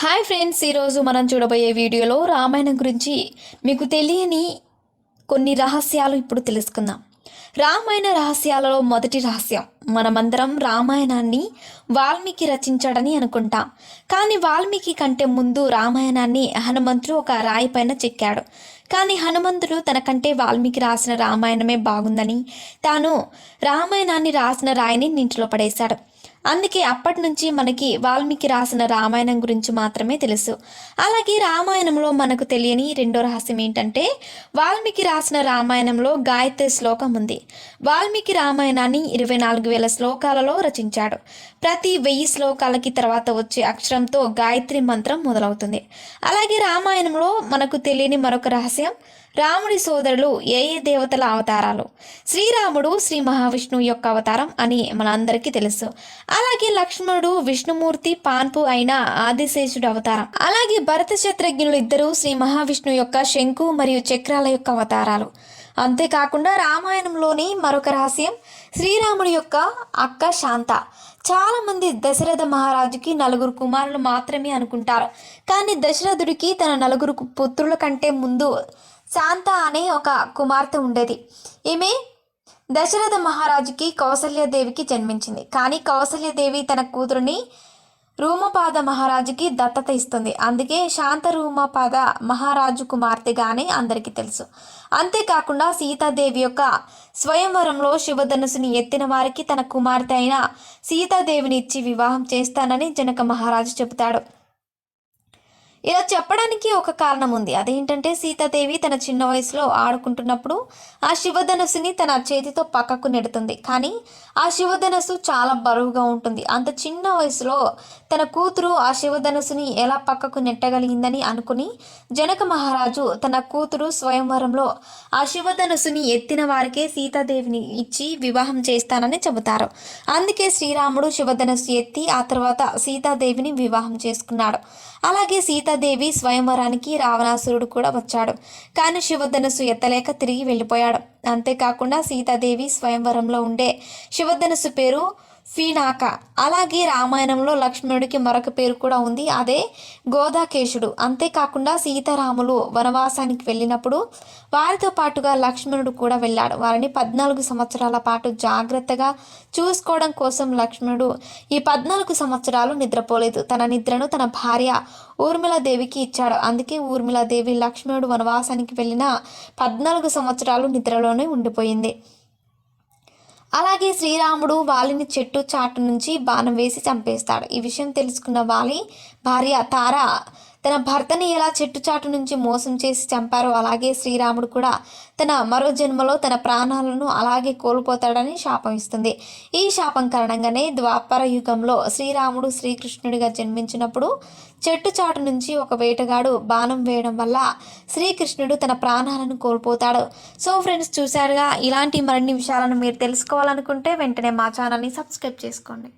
Hi friends ఈరోజు మనం చూడబోయే వీడియోలో రామాయణం గురించి మీకు తెలియని కొన్ని రహస్యాలు ఇప్పుడు తెలుసుకుందాం. రామాయణ రహస్యాలలో మొదటి రహస్యం మనమందరం రామాయణాన్ని వాల్మీకి రచించాడని అనుకుంటాం. కానీ వాల్మీకి కంటే ముందు రామాయణాన్ని హనుమంతుడు ఒక రాయి పైన చెక్కాడు. కానీ హనుమంతుడు తనకంటే వాల్మీకి రాసిన రామాయణమే బాగుందని తాను రామాయణాన్ని రాసిన రాయిని నీటిలో పడేశాడు. అందుకే అప్పటి నుంచి మనకి వాల్మీకి రాసిన రామాయణం గురించి మాత్రమే తెలుసు. అలాగే రామాయణంలో మనకు తెలియని రెండో రహస్యం ఏంటంటే వాల్మీకి రాసిన రామాయణంలో గాయత్రి శ్లోకం ఉంది. వాల్మీకి రామాయణాన్ని ఇరవై నాలుగు వేల శ్లోకాలలో రచించాడు. ప్రతి వెయ్యి శ్లోకాలకి తర్వాత వచ్చే అక్షరంతో గాయత్రి మంత్రం మొదలవుతుంది. అలాగే రామాయణంలో మనకు తెలియని మరొక రహస్యం రాముడి సోదరులు ఏ ఏ దేవతల అవతారాలు? శ్రీరాముడు శ్రీ మహావిష్ణువు యొక్క అవతారం అని మనందరికీ తెలుసు. అలాగే లక్ష్మణుడు విష్ణుమూర్తి పాన్పు అయిన ఆదిశేషుడు అవతారం. అలాగే భరత శత్రుఘ్నులు ఇద్దరు శ్రీ మహావిష్ణువు యొక్క శంకు మరియు చక్రాల యొక్క అవతారాలు. అంతేకాకుండా రామాయణంలోని మరొక రహస్యం శ్రీరాముడి యొక్క అక్క శాంత. చాలామంది దశరథ మహారాజుకి నలుగురు కుమారులు మాత్రమే అనుకుంటారు. కానీ దశరథుడికి తన నలుగురు పుత్రుల కంటే ముందు శాంత అనే ఒక కుమార్తె ఉండేది. ఈమె దశరథ మహారాజుకి కౌసల్యదేవికి జన్మించింది. కానీ కౌసల్యదేవి తన కూతురుని రూమపాద మహారాజుకి దత్తత ఇస్తుంది. అందుకే శాంత రూమపాద మహారాజు కుమార్తెగానే అందరికీ తెలుసు. అంతేకాకుండా సీతాదేవి యొక్క స్వయంవరంలో శివధనుసుని ఎత్తిన వారికి తన కుమార్తె అయిన సీతాదేవిని ఇచ్చి వివాహం చేస్తానని జనక మహారాజు చెబుతాడు. ఇలా చెప్పడానికి ఒక కారణం ఉంది. అదేంటంటే సీతాదేవి తన చిన్న వయసులో ఆడుకుంటున్నప్పుడు ఆ శివధనస్సుని తన చేతితో పక్కకు నెడుతుంది. కానీ ఆ శివధనస్సు చాలా బరువుగా ఉంటుంది. అంత చిన్న వయసులో తన కూతురు ఆ శివధనస్సుని ఎలా పక్కకు నెట్టగలిగిందని అనుకుని జనక మహారాజు తన కూతురు స్వయంవరంలో ఆ శివధనస్సుని ఎత్తిన వారికే సీతాదేవిని ఇచ్చి వివాహం చేస్తానని చెబుతారు. అందుకే శ్రీరాముడు శివధనస్సు ఎత్తి ఆ తర్వాత సీతాదేవిని వివాహం చేసుకున్నాడు. అలాగే సీతాదేవి స్వయంవరానికి రావణాసురుడు కూడా వచ్చాడు. కానీ శివధనుసు ఎత్తలేక తిరిగి వెళ్ళిపోయాడు. అంతేకాకుండా సీతాదేవి స్వయంవరంలో ఉండే శివధనుసు పేరు ఫీనాక. అలాగే రామాయణంలో లక్ష్మణుడికి మరొక పేరు కూడా ఉంది. అదే గోదాకేశుడు. అంతేకాకుండా సీతారాములు వనవాసానికి వెళ్ళినప్పుడు వారితో పాటుగా లక్ష్మణుడు కూడా వెళ్ళాడు. వారిని పద్నాలుగు సంవత్సరాల పాటు జాగ్రత్తగా చూసుకోవడం కోసం లక్ష్మణుడు ఈ పద్నాలుగు సంవత్సరాలు నిద్రపోలేదు. తన నిద్రను తన భార్య ఊర్మిళాదేవికి ఇచ్చాడు. అందుకే ఊర్మిళాదేవి లక్ష్మణుడు వనవాసానికి వెళ్ళిన పద్నాలుగు సంవత్సరాలు నిద్రలోనే ఉండిపోయింది. అలాగే శ్రీరాముడు వాలిని చెట్టు చాటు నుంచి బాణం వేసి చంపేస్తాడు. ఈ విషయం తెలుసుకున్న వాలి భార్య తార తన భర్తని ఎలా చెట్టుచాటు నుంచి మోసం చేసి చంపారో అలాగే శ్రీరాముడు కూడా తన మరో జన్మలో తన ప్రాణాలను అలాగే కోల్పోతాడని శాపం ఇస్తుంది. ఈ శాపం కారణంగానే ద్వాపర యుగంలో శ్రీరాముడు శ్రీకృష్ణుడిగా జన్మించినప్పుడు చెట్టు చాటు నుంచి ఒక వేటగాడు బాణం వేయడం వల్ల శ్రీకృష్ణుడు తన ప్రాణాలను కోల్పోతాడు. సో ఫ్రెండ్స్ చూశారుగా? ఇలాంటి మరిన్ని విషయాలను మీరు తెలుసుకోవాలనుకుంటే వెంటనే మా ఛానల్ని సబ్స్క్రైబ్ చేసుకోండి.